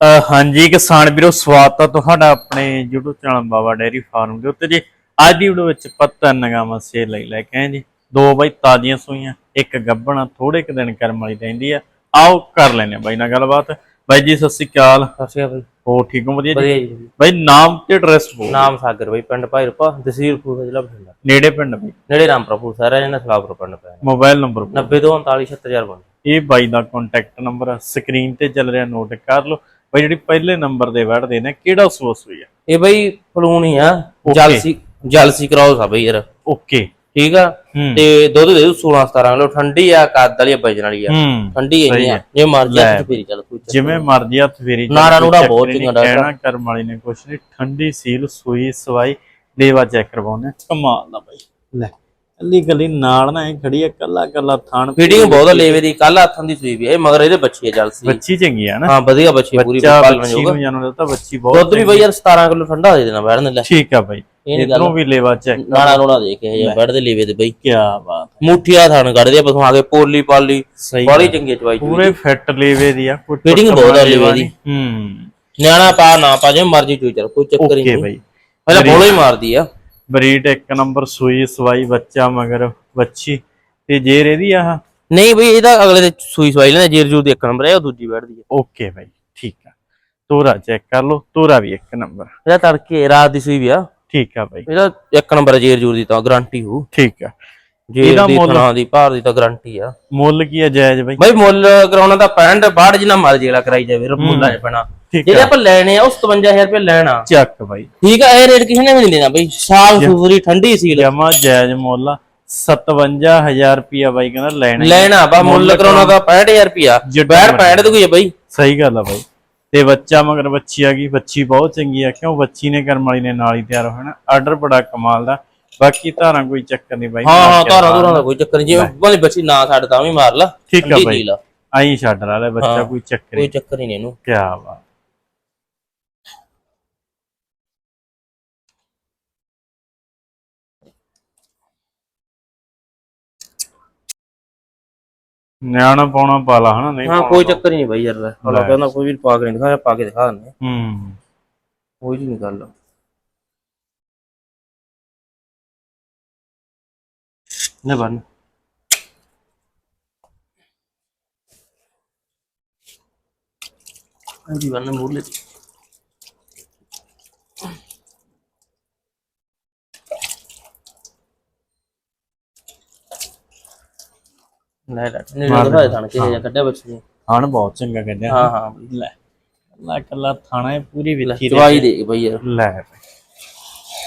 ਹਾਂਜੀ ਕਿਸਾਨ ਵੀਰੋ ਸਵਾਗਤ ਹੈ ਤੁਹਾਡਾ ਆਪਣੇ YouTube channel Baba dairy farm ਦੇ ਉੱਤੇ ਜੀ। ਅੱਜ ਦੀ ਵੀਡੀਓ ਵਿੱਚ ਪੱਤਾ ਨਗਾਮਾ ਸੇਲ ਲਈ ਲੈ ਕੇ ਆਏ ਜੀ। ਦੋ ਬਾਈ ਤਾਜ਼ੀਆਂ ਸੂਈਆਂ ਇੱਕ ਗੱਬਣਾ ਥੋੜੇ ਕੁ ਦਿਨ ਕਰਮ ਵਾਲੀ ਰਹਿੰਦੀ ਆ। ਆਓ ਕਰ ਲੈਨੇ ਆ ਬਾਈ ਨਾਲ ਗੱਲਬਾਤ। ਬਾਈ ਜੀ ਸਤਿ ਸ਼੍ਰੀ ਅਕਾਲ। ਸਤਿ ਸ਼੍ਰੀ ਅਕਾਲ ਹੋ ਠੀਕ ਹੋ? ਵਧੀਆ ਜੀ? ਬਾਈ ਨਾਮ ਤੇ ਐਡਰੈਸ ਬੋਲ ਨਾਮ ਸਾਗਰ ਬਈ ਪਿੰਡ ਭਾਈਰਪਾ ਤਹਿਸੀਲ ਫੂਲ ਜ਼ਿਲ੍ਹਾ ਬਠਿੰਡਾ। ਨੇੜੇ ਪਿੰਡ ਬਾਈ? ਨੇੜੇ ਰਾਮਪੁਰਾ ਫੂਲ ਸਾਰਾ ਇਹਨਾਂ ਸਲਾਪੁਰ ਪਿੰਡ ਪਿਆ। ਮੋਬਾਈਲ ਨੰਬਰ 902397000 ਇਹ ਬਾਈ ਦਾ ਕੰਟੈਕਟ ਨੰਬਰ ਆ। ਸਕਰੀਨ ਤੇ ਚੱਲ ਰਿਹਾ ਨੋਟ ਕਰ ਲਓ। ਬਾਈ ਜਿਹੜੀ ਪਹਿਲੇ ਨੰਬਰ ਦੇ ਵੜਦੇ ਨੇ ਕਿਹੜਾ ਸੋਸ ਹੋਈ ਆ? ਇਹ ਬਈ ਫਲੂਨ ਹੀ ਆ. ਜਲਸੀ ਜਲਸੀ ਕਰਾਉਸ ਆ ਬਈ ਯਾਰ। ਓਕੇ ਠੀਕ ਆ? ਤੇ ਦੁੱਧ ਦੇ ਦੂ 16 17 ਕਿਲੋ ਠੰਡੀ ਆ ਕੱਦ ਵਾਲੀ ਆ ਵਜਨ ਵਾਲੀ ਆ। ਠੰਡੀ ਇੰਨੀ ਆ। ਜੇ ਮਰਜ਼ੀ ਤੇ ਫੇਰੀ ਚੱਲ ਕੋਈ ਜਿਵੇਂ ਮਰਜ਼ੀ ਹੱਥ ਫੇਰੀ ਚੱਲ, ਨਾੜਾ ਬਹੁਤ ਚੰਗਾ ਡਾਕਟਰ। ਕਹਿਣਾ ਕਰਮ ਵਾਲੀ ਨੇ ਕੁਛ ਨਹੀਂ ਠੰਡੀ ਸੀਲ ਸੂਈ ਸਵਾਈ ਲੇਵਾ ਚੈੱਕ ਕਰਵਾਉਣੇ ਕਮਾਲ ਦਾ ਬਾਈ। ਲੈ। ਕੱਲੀ ਕੱਲੀ ਨਾਲ ਨਾ ਇਹ ਖੜੀ ਹੈ ਕੱਲਾ ਕੱਲਾ ਥਣ ਫੀਡਿੰਗ ਬਹੁਤ ਲੇਵੇ ਦੀ ਕੱਲ ਹੱਥਾਂ ਦੀ ਸੂਈ ਵੀ ਇਹ ਮਗਰ ਇਹਦੇ ਬੱਚੀ ਆ ਜਲਸੀ। ਬੱਚੀ ਚੰਗੀ ਆ ਨਾ। ਹਾਂ ਵਧੀਆ ਬੱਚੀ ਪੂਰੀ ਬੱਚਾ ਪਾਲਣ ਬੱਚੀ ਯੋਗ। ਨੂੰ ਜਾਣੋ ਦਿੱਤਾ ਬੱਚੀ ਬਹੁਤ ਦੁੱਧ ਵੀ ਬਈ ਯਾਰ 17 ਕਿਲੋ ਠੰਡਾ ਦੇ ਦੇਣਾ ਬੈਠਣ ਲੈ। ਠੀਕ ਆ ਬਾਈ ਇਧਰੋਂ ਵੀ ਲੇਵਾ ਚੈੱਕ ਨਾਲਾ ਨੂੜਾ ਦੇ ਕੇ ਇਹ ਬੈਠਦੇ ਲੇਵੇ ਦੇ ਬਈ। ਕੀ ਬਾਤ ਮੁੱਠੀਆ ਥਣ ਕੱਢਦੇ ਆ ਪਸੋਂ ਆ ਕੇ ਪੋਲੀ ਪਾਲੀ। ਬੜੀ ਚੰਗੀ ਚਵਾਈ। ਪੂਰੇ ਫਿੱਟ ਲੇਵੇ ਦੀ ਆ ਟੁੱਟ ਬਹੁਤ ਆ ਲੇਵਾ ਦੀ। ਨਹੀਂ। ਹੂੰ। ਨਿਆਣਾ ਪਾ ਨਾ ਪਾ ਜੇ ਮਰਜ਼ੀ ਚੂਈ ਚੱਲ ਕੋਈ ਚੱਕਰ ਹੀ ਓਕੇ ਨਹੀਂ। ਬਾਈ। ਪਹਿਲਾਂ ਬੋਲੋ ਹੀ ਮਾਰਦੀ ਆ। ਬਰੀਡ ਇੱਕ ਨੰਬਰ ਸੂਈ ਸਵਾਈ ਬੱਚਾ ਮਗਰ ਬੱਚੀ ਤੇ ਜੇਰ ਇਹਦੀ ਆਹ? ਨਹੀਂ ਬਈ ਇਹਦਾ ਅਗਲੇ ਦੇ ਸੂਈ ਸਵਾਈ ਲੈਂਦਾ ਜੀਰ ਜੂਰ ਦੀ ਇੱਕ ਨੰਬਰ ਹੈ ਉਹ ਦੂਜੀ ਬੈਠਦੀ ਆ। ਓਕੇ ਬਾਈ ਠੀਕ ਆ। ਤੋਰਾ ਚੈੱਕ ਕਰ ਲਓ ਤੋਰਾ ਵੀ ਇੱਕ ਨੰਬਰ। ਇਹਦਾ ਤੜਕੇ ਰਾਤ ਦੀ ਸੂਈ ਵੀ ਆ। ਠੀਕ ਆ ਬਾਈ। ਇਹਦਾ ਇੱਕ ਨੰਬਰ ਜੀਰ ਜੂਰ ਦੀ ਤਾਂ ਗਾਰੰਟੀ ਹੋ ਠੀਕ ਆ। ਜੀਰ ਦੀ ਮੁੱਲ? ਥਣਾ ਦੀ ਭਾਰ ਦੀ ਤਾਂ ਗਾਰੰਟੀ ਆ। ਮੁੱਲ ਕੀ ਆ ਜਾਇਜ਼ ਬਾਈ? ਬਈ ਮੁੱਲ ਕਰਾਉਣਾ ਤਾਂ 65 ਬਾੜ ਜਿੰਨਾ ਮਰਜ਼ੀ ਵਾਲਾ ਕਰਾਈ ਜਾਵੇ ਮੁੱਲਾਂ 'ਚ ਪੈਣਾ। ਜਿਹੜੇ ਆਪਾਂ ਲੈਣੇ ਆ ਉਹ 57000 ਰੁਪਏ ਲੈਣਾ ਚੱਕ ਬਾਈ। ਠੀਕ ਆ ਇਹ ਰੇਟ ਕਿਸੇ ਨੇ ਵੀ ਨਹੀਂ ਦੇਣਾ ਬਈ। ਸਾਲ ਸੂਰੀ ਠੰਡੀ ਸੀਲ। ਜਮਾ ਜਾਇਜ਼ ਮੁੱਲ ਆ। 57000 ਰੁਪਿਆ ਬਾਈ ਕਹਿੰਦਾ ਲੈਣਾ। ਲੈਣਾ ਬਾ ਮੁੱਲ ਕਰਾਉਣਾ ਤਾਂ 65000 ਰੁਪਿਆ ਬੈਠ ਮਰਜ਼ੀ। 65 ਦੀ ਕੋਈ ਆ ਬਈ। ਸਹੀ ਗੱਲ ਆ ਬਾਈ। ਤੇ ਬੱਚਾ ਮਗਰ ਬੱਚੀ ਆ ਗਈ ਬੱਚੀ ਬਹੁਤ ਚੰਗੀ ਆ ਕਿਉਂ ਬੱਚੀ ਨੇ ਕਰਮ ਵਾਲੀ ਨੇ ਨਾਲ ਹੀ ਤਿਆਰ ਹੋਣਾ ਆਰਡਰ ਬੜਾ ਕਮਾਲ ਦਾ। ਬਾਕੀ ਧਾਰਾਂ ਕੋਈ ਚੱਕਰ ਨਹੀਂ ਬਾਈ। ਹਾਂ ਹਾਂ ਧਾਰਾਂ ਧੁਰਾਂ ਦਾ ਕੋਈ ਚੱਕਰ ਨਹੀਂ। ਜਿਵੇਂ ਭਾਵੇਂ ਬੱਚੀ ਨਾ ਛੱਡ ਤਾਂ ਵੀ ਮਾਰ ਲਾ। ਠੀਕ ਆ ਬਾਈ। ਆਈ ਛੱਡ ਲਾ ਲੈ ਬੱਚਾ। ਕੋਈ ਚੱਕਰ ਕੋਈ ਚੱਕਰ ਹੀ ਨਹੀਂ ਇਹਨੂੰ। ਕੀ ਬਾਤ। ਨਿਆਣਾ ਪਾਉਣਾ ਪਾਲਾ ਹਨਾ ਨਹੀਂ ਹਾਂ ਪਾਉਣਾ ਕੋਈ ਚੱਕਰ ਹੀ ਨਹੀਂ ਬਾਈ ਯਾਰ ਲੈ ਹਲਾ ਕਹਿੰਦਾ ਕੋਈ ਵੀ ਪਾ ਕੇ ਨਹੀਂ ਦਿਖਾਇਆ ਪਾ ਕੇ ਦਿਖਾ ਦਿੰਦੇ ਆ। ਹੂੰ ਕੋਈ ਨਹੀਂ ਗੱਲ ਨੇ ਬਣ ਲੈ ਲੈ ਨੇ ਦਿਖਾਇਆ ਤਾਂ ਕਿ ਇਹ ਕੱਢਿਆ ਬੱਚੇ ਨੇ। ਹਣ ਬਹੁਤ ਚੰਗਾ ਕੱਢਿਆ। ਹਾਂ ਹਾਂ ਬਈ। ਲੈ ਕੱਲਾ ਕੱਲਾ ਥਾਣਾ ਇਹ ਪੂਰੀ ਵਿੱਚੀ ਚਵਾਈ ਦੇ ਬਈ ਯਾਰ। ਲੈ ਬਈ।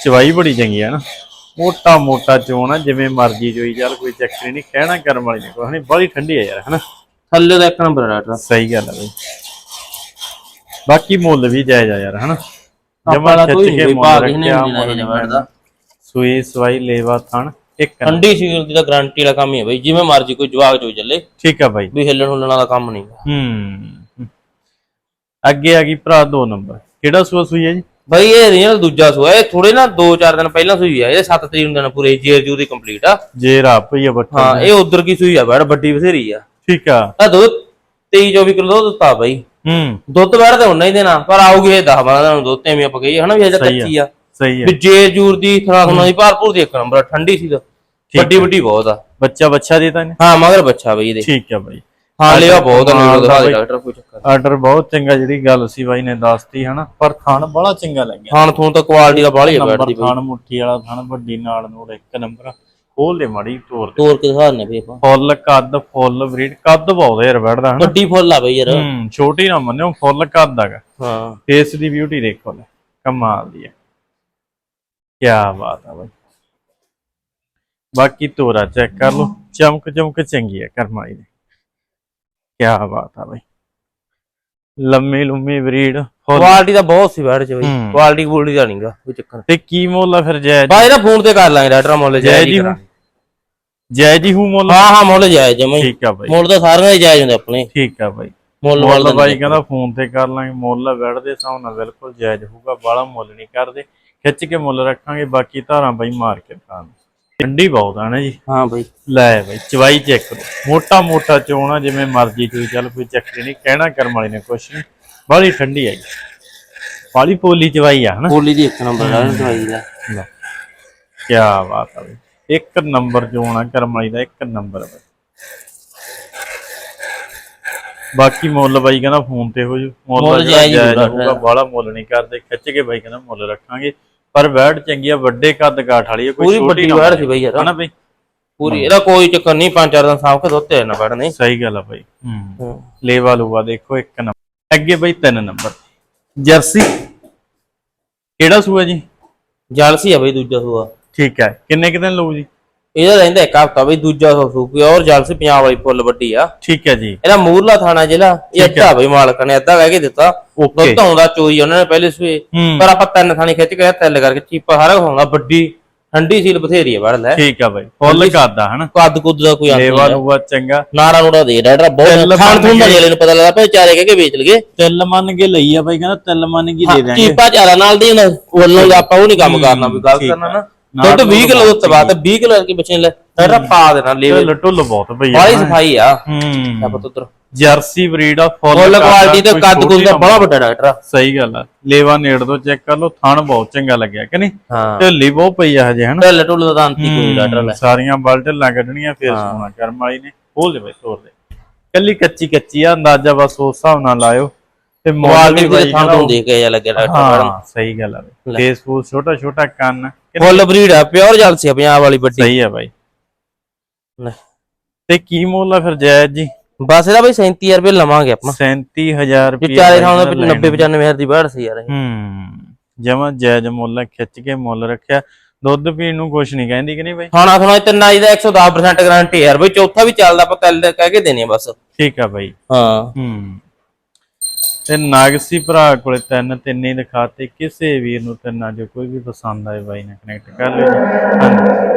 ਚਵਾਈ ਬੜੀ ਚੰਗੀ ਆ ਨਾ। ਮੋਟਾ ਮੋਟਾ ਚੋਣ ਜਿਵੇਂ ਮਰਜ਼ੀ ਚੋਈ ਚੱਲ ਕੋਈ ਚੱਕਰ ਨਹੀਂ ਕਹਿਣਾ ਕਰਮ ਵਾਲੀ ਕੋਈ ਨਹੀਂ ਬੜੀ ਠੰਡੀ ਆ ਯਾਰ ਹਨਾ? ਥੱਲੇ ਦਾ ਇੱਕ ਨੰਬਰ ਰਾਟਰ ਸਹੀ ਗੱਲ ਆ ਬਈ। ਬਾਕੀ ਮੁੱਲ ਵੀ ਜਾਇਜ਼ ਆ ਯਾਰ ਹਨਾ? ਜਮਾ ਵਾਲਾ ਖਿੱਚ ਕੋਈ ਨਹੀਂ ਕੇ ਬਈ ਮੁੱਲ ਭਾਗ ਨਹੀਂ ਲੈਣਾ ਇਹ ਜਵੜ ਦਾ ਸੂਈ ਸਵਾਈ ਲੇਵਾ ਥਣ। ਇੱਕ। ਠੰਡੀ ਸੀਲ ਦੀ ਤਾਂ ਗਾਰੰਟੀ ਵਾਲਾ ਕੰਮ ਹੀ ਹੈ ਬਈ ਜਿਵੇਂ ਮਰਜ਼ੀ ਕੋਈ ਜਵਾਗ ਚੋ ਚੱਲੇ। ਠੀਕ ਆ ਬਾਈ। ਵੀ ਹਿੱਲਣ ਹੁੱਲਣ ਵਾਲਾ ਕੰਮ ਨਹੀਂ ਹੂੰ। ਅੱਗੇ ਆ ਗਈ ਭਰਾ ਦੋ ਨੰਬਰ। ਕਿਹੜਾ ਸੂਆ ਸੂਈ ਹੈ ਜੀ? ਬਈ ਇਹ ਰੀਅਲ ਦੂਜਾ ਸੂਆ। ਇਹ ਥੋੜੇ ਨਾ 2-4 ਦਿਨ ਪਹਿਲਾਂ ਸੂਈ ਆ। ਇਹ 7 ਤਰੀਕ ਨੂੰ ਦਿਨ ਪੂਰੇ ਜੇਰ ਜੂ ਦੀ ਕੰਪਲੀਟ ਆ। ਜੇ ਰਾਪ ਹੀ ਆ ਬੱਟਾ ਹਾਂ ਇਹ ਉਧਰ ਕੀ ਸੂਈ ਆ? ਬੜ ਵੱਡੀ ਬਥੇਰੀ ਆ। ਠੀਕ ਆ। ਆ ਦੁੱਧ 23-24 ਕਿਲੋ ਦੁੱਧ ਦਿੱਤਾ ਬਈ। ਹੂੰ। ਦੁੱਧ ਬੈਠ ਤੇ ਉਨਾ ਹੀ ਦੇਣਾ ਪਰ ਆਊਗੀ ਇਹ 10-12 ਦਿਨ ਨੂੰ ਦੁੱਧ ਤੇ ਐਵੇਂ ਆਪਾਂ ਕਹੀਏ ਹਨਾ ਵੀ ਅਜੇ ਆ। ਕੱਚੀ ਆ। ਸਹੀ ਆ ਵੀ ਜੇਰ ਜੂਰ ਦੀ ਥਣਾ ਥਣਾ ਦੀ ਭਰਪੂਰ ਦੀ ਇੱਕ ਨੰਬਰ ਆ, ਠੰਡੀ ਸੀ ਤਾਂ। ਵੱਡੀ ਵੱਡੀ ਬਹੁਤ ਆ। ਬੱਚਾ ਬੱਚਾ ਦੇ ਤਾਂ ਨੇ ਹਾਂ ਮਗਰ ਬੱਚਾ ਬਈ ਇਹਦੇ। ਠੀਕ ਆ ਬਾਈ। ਹਾਂ ਲਿਆ ਬਹੁਤ ਆ ਦਾ ਦਿਖਾ ਦੇ ਬਈ। ਡਾਕਟਰ ਕੋਈ ਚੱਕਰ ਆਰਡਰ ਬਹੁਤ ਚੰਗਾ ਜਿਹੜੀ ਗੱਲ ਸੀ ਬਾਈ ਨੇ ਦੱਸਤੀ ਹਨਾ? ਪਰ ਥਣ ਬੜਾ ਚੰਗਾ ਲੱਗਿਆ। ਖਾਣ ਥੂਣ ਤਾਂ ਕੁਆਲਿਟੀ ਦਾ ਬਾਹਲੀ ਆ ਨੰਬਰ ਬੈਠਦੀ ਬਈ। ਥਣ ਮੁੱਠੀ ਵਾਲਾ ਥਣ ਵੱਡੀ ਨਾਲ ਨੂੜ ਇੱਕ ਨੰਬਰ ਖੋਲ ਲੈ ਮਾੜੀ ਤੋਰ ਦੇ। ਤੋਰ ਕੇ ਦਿਖਾ ਦਿੰਦੇ ਬਈ ਆਪਾਂ। ਫੁੱਲ ਕੱਦ ਫੁੱਲ ਬਰੀਡ ਕੱਦ ਬਹੁਤ ਯਾਰ ਬੈਠਦਾ ਹਨਾ? ਵੱਡੀ ਫੁੱਲ ਆ ਬਈ ਯਾਰ। ਹੂੰ ਛੋਟੀ ਨਾ ਮੰਨਿਓ ਫੁੱਲ ਕੱਦ ਹੈਗਾ। ਹਾਂ। ਫੇਸ ਦੀ ਬਿਊਟੀ ਦੇਖੋ ਲੈ ਕਮਾਲ ਦੀ ਹੈ ਕੀ ਬਾਤ ਆ ਬਾਈ। ਬਾਕੀ ਤੋਰਾ ਚੈੱਕ ਕਰ ਲਓ। ਚਮਕ ਚਮਕ ਚੰਗੀ ਹੈ ਕਰਮਾਈ ਦੀ। ਕੀ ਬਾਤ ਆ ਬਾਈ। ਲੰਮੀ ਲੰਮੀ ਬਰੀਡ ਕੁਆਲਿਟੀ ਤਾਂ ਬਹੁਤ ਸੀ ਬੈਠ ਚ ਬਈ। ਕੁਆਲਿਟੀ ਕੁਆਲਿਟੀ ਦਾ ਨਹੀਂਗਾ ਕੋਈ ਚੱਕਰ ਤੇ ਕੀ ਮੁੱਲ ਆ ਫਿਰ ਜਾਇਜ਼ ਬਾਈ ਨਾ ਫੋਨ ਤੇ ਕਰ ਲਾਂਗੇ ਡਾਕਟਰ ਮੁੱਲ ਜੈ ਜਾਇਜ਼ ਜੀ ਹੀ ਹੂੰ। ਮੁੱਲ? ਹਾਂ ਹਾਂ ਮੁੱਲ ਜਾਇਜ਼ ਜਮਾ ਠੀਕ ਆ ਬਾਈ। ਮੁੱਲ ਤਾਂ ਸਾਰਿਆਂ ਦੇ ਜਾਇਜ਼ ਹੁੰਦੇ ਆਪਣੇ। ਠੀਕ ਆ ਬਾਈ। ਮੁੱਲ ਵਾਲ ਬਾਈ ਕਹਿੰਦਾ ਫੋਨ ਤੇ ਕਰ ਲਾਂਗੇ ਮੁੱਲ ਵੜਦੇ ਹਿਸਾਬ ਨਾਲ ਬਿਲਕੁਲ ਜਾਇਜ਼ ਹੋਊਗਾ ਬਾਲਾ ਮੁੱਲ ਨਹੀਂ ਕਰਦੇ। ਖਿੱਚ ਕੇ ਮੁੱਲ ਰੱਖਾਂਗੇ ਬਾਕੀ ਧਾਰਾਂ ਬਾਈ ਮਾਰ ਕੇ ਤਾਂ ਠੰਡੀ ਬਹੁਤ ਆ ਨਾ ਜੀ। ਹਾਂ ਬਈ। ਲੈ ਬਾਈ ਚਵਾਈ ਚੈੱਕ ਕਰੋ। ਮੋਟਾ ਮੋਟਾ ਚੋਣਾ ਜਿਵੇਂ ਮਰਜ਼ੀ ਕੋਈ ਚੱਲ ਕੋਈ ਚੱਕਰ ਨਹੀਂ ਕਹਿਣਾ ਕਰਮ ਵਾਲੀ ਨੇ ਕੁਛ ਨਹੀਂ। ਬਾਲੀ ਠੰਡੀ ਹੈ ਬਾਲੀ ਪੋਲੀ ਚਵਾਈ ਆ ਹਨਾ? ਬੋਲੀ ਦੀ ਇੱਕ ਨੰਬਰ ਦਾ ਦਵਾਈ ਦਾ। ਕੀ ਬਾਤ ਆ ਬਈ। ਇੱਕ ਨੰਬਰ ਚੋਣਾ ਕਰਮਾਈ ਦਾ ਇੱਕ ਨੰਬਰ ਬਈ। ਬਾਕੀ ਮੁੱਲ ਬਾਈ ਕਹਿੰਦਾ ਫੋਨ ਤੇ ਹੋ ਜੂ। ਮੁੱਲ ਜਾਇਜ਼। ਹੋਊਗਾ ਬਾਹਲਾ ਮੁੱਲ ਨਹੀਂ ਕਰਦੇ। ਖਿੱਚ ਕੇ ਬਾਈ ਕਹਿੰਦਾ ਮੁੱਲ ਰੱਖਾਂਗੇ। ਪਰ ਵੈੜ ਚੰਗੀ ਆ ਵੱਡੇ ਕੱਦ ਕਾਠ ਵਾਲੀ ਆ ਕੋਈ ਪੂਰੀ ਛੋਟੀ ਵੱਡੀ ਨਾ। ਸੀ ਬਈ ਯਾਰ। ਹਨਾ ਬਈ? ਪੂਰੀ ਇਹਦਾ ਕੋਈ ਚੱਕਰ ਨਹੀਂ ਪੰਜ ਚਾਰ ਦਿਨ ਸਾਂਭ ਕੇ ਦੁੱਤੇ ਨਾ। ਪੜਨੇ ਸਹੀ ਗੱਲ ਆ ਬਾਈ। ਹੂੰ। ਲੇਵਾ ਲੂਆ ਦੇਖੋ ਇੱਕ ਨੰਬਰ। ਅੱਗੇ ਬਈ ਤਿੰਨ ਨੰਬਰ। ਜਰਸੀ। ਕਿਹੜਾ ਸੂਆ ਜੀ? ਜਲਸੀ ਆ ਬਈ ਦੂਜਾ ਸੂਆ। ਠੀਕ ਹੈ ਕਿੰਨੇ ਕਿ ਦਿਨ ਲਊ ਜੀ? ਇਹਦਾ ਰਹਿੰਦਾ ਇੱਕ ਹਫਤਾ ਬਈ ਦੂਜਾ ਸੂ ਪਿਓਰ ਜਲਸੀ ਪੰਜਾਬ ਵਾਲੀ ਫੁੱਲ ਵੱਡੀ ਆ। ਠੀਕ ਹੈ ਜੀ। ਇਹਦਾ ਮੂਰਲਾ ਥਾਣਾ ਜ਼ਿਲ੍ਹਾ ਇਹ ਅੱਧਾ ਬਈ ਮਾਲਕ ਨੇ ਅੱਧਾ ਕਹਿ ਕੇ ਦਿੱਤਾ। ਦੁੱਧ ਆਉਂਦਾ ਚੋਈ ਉਹਨਾਂ ਨੇ ਪਹਿਲੇ ਸੂਏ ਪਰ ਆਪਾਂ ਤਿੰਨ ਥਾਣੀ ਖਿੱਚ ਕੇ ਤਿੱਲ ਕਰਕੇ ਚੀਪਾ ਸਾਰਾ ਹੁੰਦਾ ਵੱਡੀ ਠੰਡੀ ਸੀਲ ਬਥੇਰੀ ਆ ਵੜ ਲੈ। ਠੀਕ ਆ ਬਾਈ ਫੁੱਲ ਕਰਦਾ ਹਨਾ? ਕੱਦ ਕੁੱਦ ਦਾ ਕੋਈ ਅੰਤ ਲੇਵਾ ਲੂਆ ਚੰਗਾ। ਨਾੜਾ ਨੂੜਾ ਦੇ ਡਾਡਾ ਬਹੁਤ ਖਾਣ ਤੋਂ। ਮਜੇ ਨੂੰ ਪਤਾ ਲੱਗਦਾ ਭਈ ਚਾਰੇ ਕਹਿ ਕੇ ਵੇਚ ਲਗੇ ਤਿੱਲ ਮੰਨ ਕੇ ਲਈ ਆ ਬਾਈ ਕਹਿੰਦਾ ਤਿੱਲ ਮੰਨ ਕੇ ਦੇ ਦਾਂਗੇ ਚੀਪਾ ਚਾਰਾ ਨਾਲ ਦੀ ਉਹਨਾਂ ਵੱਲੋਂ ਆਪਾਂ ਉਹ ਨਹੀਂ ਕੰਮ ਕਰਨਾ ਵੀ ਗੱਲ ਠੀਕ ਕਰਨਾ ਨਾ। ਦੁੱਧ 20 ਕਿਲੋ ਤੋਂ ਬਾਅਦ 20 ਕਿਲੋ ਕੀ ਬੱਚੇ ਲੈ ਸਾਰਾ ਪਾ ਦੇਣਾ ਲੇਵੇ ਢੁੱਲ ਬਹੁਤ ਆ ਬਾਲੀ ਸਫ਼ਾਈ ਆ। ਹੂੰ। ਆਪਾਂ ਉਧਰ। ਜਰਸੀ ਬਰੀਡ ਆ ਫੁੱਲ ਕੁਆਲਿਟੀ ਤੇ ਕੱਦ ਕੁੱਦ ਦਾ ਬੜਾ ਵੱਡਾ ਡਾਕਟਰ ਆ। ਸਹੀ ਗੱਲ ਆ। ਲੇਵਾ ਨੇੜ ਤੋਂ ਚੈੱਕ ਕਰ ਲਓ ਥਣ ਬਹੁਤ ਚੰਗਾ ਲੱਗਿਆ ਕਿ ਨਹੀਂ? ਢਿੱਲੀ ਬਹੁਤ ਪਈ ਆ ਹਜੇ ਹਨਾ? ਢਿੱਲ ਢੁੱਲ ਦਾ ਤਾਂ ਅੰਤ ਕੋਈ ਡਾਕਟਰ ਲੈ। ਸਾਰੀਆਂ ਬਲ ਢਿੱਲਾਂ ਕੱਢਣੀਆਂ ਫਿਰ ਸੋਣਾ ਕਰਮ ਵਾਲੀ ਨੇ। ਖੋਲ ਦੇ ਬਈ ਤੋਰ ਦੇ। ਕੱਲੀ ਕੱਚੀ ਕੱਚੀ ਆ ਅੰਦਾਜ਼ਾ ਬਸ ਉਸ ਹਿਸਾਬ ਨਾਲ ਲਾਇਓ। ਤੇ ਮੁੱਲ ਕੁਆਲਿਟੀ ਵੀ ਬਾਈ ਥਾਂ ਤੋਂ ਦੇਖ ਕੇ ਜਾ ਲੱਗਿਆ ਡਾਕਟਰ ਹਾਂ ਸਹੀ ਗੱਲ ਆ ਬਈ। ਫੇਸ ਫੂਸ ਛੋਟਾ ਛੋਟਾ ਕੰਨ। ਫੁੱਲ ਬਰੀਡ ਆ ਪਿਓਰ ਜਲਸੀ ਆ ਪੰਜਾਬ ਵਾਲੀ ਵੱਡੀ। ਸਹੀ ਆ ਬਾਈ। ਤੇ ਕੀ ਮੁੱਲ ਆ ਫਿਰ ਜਾਇਜ਼ ਜੀ? ਬਸ ਇਹਦਾ ਬਈ 37000 ਰੁਪਏ ਲਵਾਂਗੇ ਆਪਾਂ। 37000 ਜੇ ਰੁਪਏ ਚਾਰੇ ਥਾਂ ਦੇ 90 95 ਹਜ਼ਾਰ ਦੀ ਬਾੜ ਸੀ ਯਾਰ ਇਹ। ਹੂੰ ਜਮਾ ਜਾਇਜ਼ ਮੁੱਲ ਖਿੱਚ ਕੇ ਮੁੱਲ ਰੱਖਿਆ। ਦੁੱਧ ਪੀਣ ਨੂੰ ਕੁਛ ਨਹੀਂ ਕਹਿੰਦੀ ਕਿ ਨਹੀਂ ਬਾਈ? ਖਾਣਾ ਖਾਣਾ ਤੇ ਨਾਈ ਦਾ 110% ਗਾਰੰਟੀ ਯਾਰ। ਬਈ ਚੌਥਾ ਵੀ ਚੱਲਦਾ ਆਪਾਂ ਦੇ ਕਹਿ ਕੇ ਦੇਣੇ ਆ ਬਸ। ਠੀਕ ਆ ਬਾਈ। ਹਾਂ। ਹੂੰ। ਤੇ ਨਾਗਸੀ ਭਰਾ ਕੋਲੇ ਤਿੰਨ, ਤਿੰਨੇ ਹੀ ਦਿਖਾਤੇ, ਕਿਸੇ ਵੀਰ ਨੂੰ ਤਿੰਨਾਂ ਜੋ ਕੋਈ ਵੀ ਪਸੰਦ ਆਏ ਬਾਈ ਨਾਲ ਕਨੈਕਟ ਕਰ ਲਿਓ।